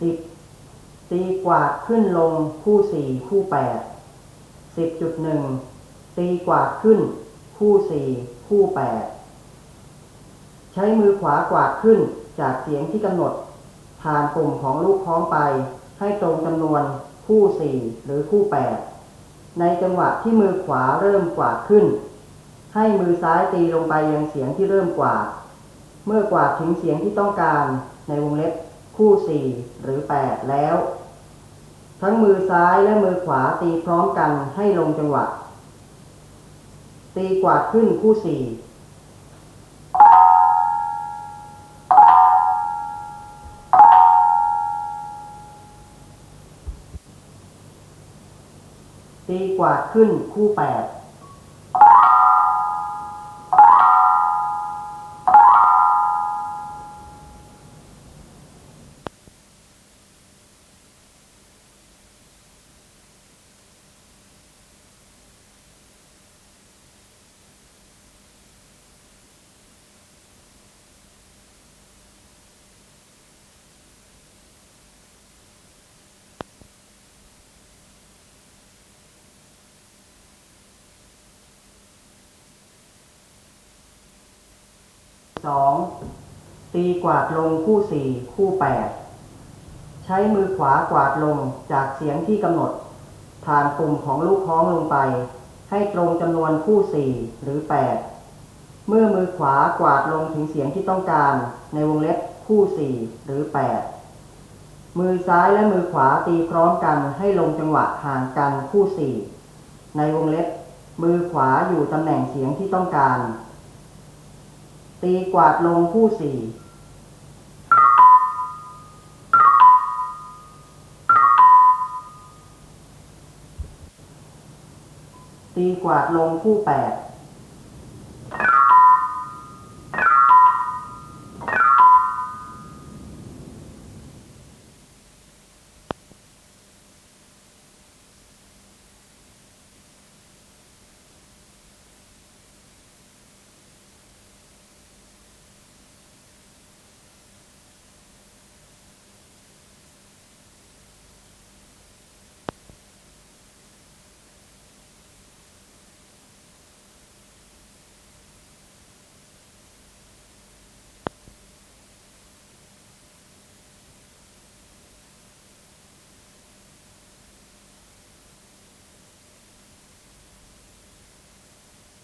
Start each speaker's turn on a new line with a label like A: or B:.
A: สิบตีกวาดขึ้นลงคู่สี่คู่แปดสิบจุดหนึ่งตีกวาดขึ้นคู่สี่คู่แปดใช้มือขวากวาดขึ้นจากเสียงที่กำหนด ผ่านปุ่มของลูกคล้องไป ให้ตรงจำนวนคู่สี่หรือคู่แปดในจังหวะที่มือขวาเริ่มกวาดขึ้น ให้มือซ้ายตีลงไปยังเสียงที่เริ่มกวาด เมื่อกวาดถึงเสียงที่ต้องการในวงเล็บ คู่สี่หรือแปดแล้ว ทั้งมือซ้ายและมือขวาตีพร้อมกันให้ลงจังหวะ ตีกวาดขึ้นคู่สี่ตีกวาดขึ้นคู่แปด สองตีกวาดลงคู่สี่คู่แปดใช้มือขวากวาดลงจากเสียงที่กำหนด ผ่านปุ่มของลูกค้องลงไป ให้ตรงจำนวนคู่สี่หรือแปดเมื่อมือขวากวาดลงถึงเสียงที่ต้องการ ในวงเล็บคู่สี่หรือแปดมือซ้ายและมือขวาตีพร้อมกันให้ลงจังหวะห่างกันคู่สี่ในวงเล็บ มือขวาอยู่ตำแหน่งเสียงที่ต้องการ ตีกวาดลงคู่สี่ตีกวาดลงคู่แปด